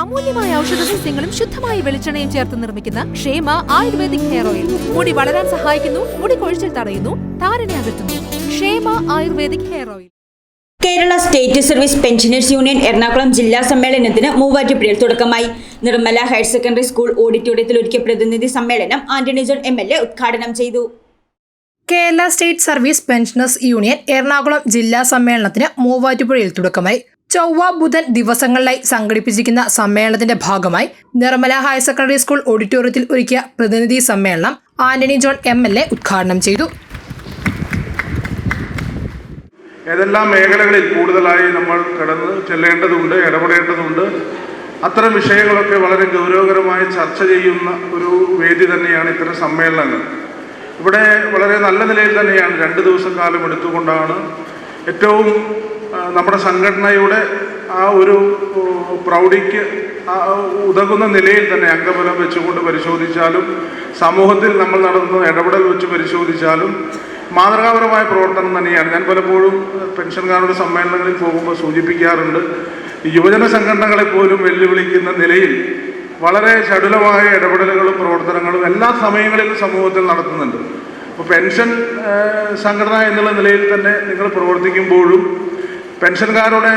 അമൂല്യമായ ഔഷധ സസ്യങ്ങളും ശുദ്ധമായ വെളിച്ചെണ്ണയും ചേർത്ത് നിർമ്മിക്കുന്ന ക്ഷേമ ആയുർവേദിക് ഹെയർ ഓയിൽ. മുടി വളരാൻ സഹായിക്കുന്നു മുടി കൊഴിച്ചിൽ തടയുന്നു താരനെ അകറ്റുന്നു. Kshema ayurvedic hair oil. Kerala state service pensioners union Ernakulam ജില്ലാ സമ്മേളനത്തിന് മൂവാറ്റുപുഴയിൽ തുടക്കമായി. നിർമ്മല ഹയർ സെക്കൻഡറി സ്കൂൾ ഓഡിറ്റോറിയത്തിൽ ഒരുക്കിയ പ്രതിനിധി സമ്മേളനം ആന്റണി ജോൺ എം ഉദ്ഘാടനം ചെയ്തു. Kerala state service pensioners union Ernakulam ജില്ലാ സമ്മേളനത്തിന് മൂവാറ്റുപുഴയിൽ തുടക്കമായി. ചൊവ്വ ബുധൻ ദിവസങ്ങളിലായി സംഘടിപ്പിച്ചിരിക്കുന്ന സമ്മേളനത്തിന്റെ ഭാഗമായി നിർമ്മല ഹയർ സെക്കൻഡറി സ്കൂൾ ഓഡിറ്റോറിയത്തിൽ ഒരുക്കിയ പ്രതിനിധി സമ്മേളനം Antony John M L A ഉദ്ഘാടനം ചെയ്തു. ഏതെല്ലാം മേഖലകളിൽ കൂടുതലായി നമ്മൾ കടന്ന് ചെല്ലേണ്ടതുണ്ട് ഇടപെടേണ്ടതുണ്ട് അത്തരം വിഷയങ്ങളൊക്കെ വളരെ ഗൗരവകരമായി ചർച്ച ചെയ്യുന്ന ഒരു വേദി തന്നെയാണ് ഇത്തരം സമ്മേളനങ്ങൾ. ഇവിടെ വളരെ നല്ല നിലയിൽ തന്നെയാണ് രണ്ട് ദിവസം കാലം എടുത്തുകൊണ്ടാണ് ഏറ്റവും നമ്മുടെ സംഘടനയുടെ ആ ഒരു പ്രൗഢിക്ക് ഉതകുന്ന നിലയിൽ തന്നെ അംഗബലം വെച്ചുകൊണ്ട് പരിശോധിച്ചാലും സമൂഹത്തിൽ നമ്മൾ നടത്തുന്ന ഇടപെടൽ വെച്ച് പരിശോധിച്ചാലും മാതൃകാപരമായ പ്രവർത്തനം തന്നെയാണ്. ഞാൻ പലപ്പോഴും പെൻഷൻകാരുടെ സമ്മേളനങ്ങളിൽ പോകുമ്പോൾ സൂചിപ്പിക്കാറുണ്ട് യുവജന സംഘടനകളെ പോലും വെല്ലുവിളിക്കുന്ന നിലയിൽ വളരെ ചടുലമായ ഇടപെടലുകളും പ്രവർത്തനങ്ങളും എല്ലാ സമയങ്ങളിലും സമൂഹത്തിൽ നടത്തുന്നുണ്ട്. അപ്പോൾ പെൻഷൻ സംഘടന എന്നുള്ള നിലയിൽ തന്നെ നിങ്ങൾ പ്രവർത്തിക്കുമ്പോഴും പെൻഷൻകാരുടെ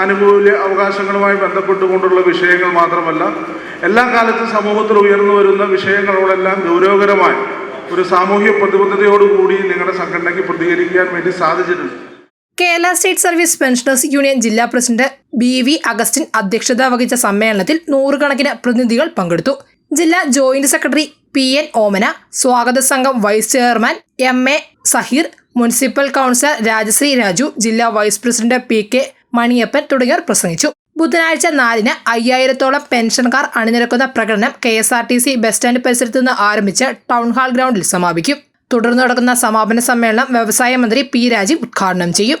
ആനുകൂല്യ അവകാശങ്ങളുമായി ബന്ധപ്പെട്ടുകൊണ്ടുള്ള വിഷയങ്ങൾ മാത്രമല്ല എല്ലാ കാലത്തും സമൂഹത്തിൽ ഉയർന്നു വരുന്ന വിഷയങ്ങളോടെല്ലാം ഗൗരവകരമായി ഒരു സാമൂഹ്യ പ്രതിബദ്ധതയോടുകൂടി നിങ്ങളുടെ സംഘടനയ്ക്ക് പ്രതികരിക്കാൻ വേണ്ടി സാധിച്ചിട്ടുണ്ട്. Kerala state service pensioners union ജില്ലാ പ്രസിഡന്റ് ബി വി അഗസ്റ്റിൻ അധ്യക്ഷത വഹിച്ച സമ്മേളനത്തിൽ നൂറുകണക്കിന് പ്രതിനിധികൾ പങ്കെടുത്തു. ജില്ലാ joint secretary P N Omana സ്വാഗത സംഘം vice chairman M A Saheer municipal councillor Rajasree Raju ജില്ലാ vice president P K Maniyappan തുടങ്ങിയവർ പ്രസംഗിച്ചു. ബുധനാഴ്ച നാലിന് അയ്യായിരത്തോളം പെൻഷൻകാർ അണിനിരക്കുന്ന പ്രകടനം K S R T C bus stand പരിസരത്ത് നിന്ന് ആരംഭിച്ച് ടൗൺ ഹാൾ ഗ്രൗണ്ടിൽ സമാപിക്കും. തുടർന്ന് നടക്കുന്ന സമാപന സമ്മേളനം വ്യവസായ മന്ത്രി പി രാജീവ് ഉദ്ഘാടനം ചെയ്യും.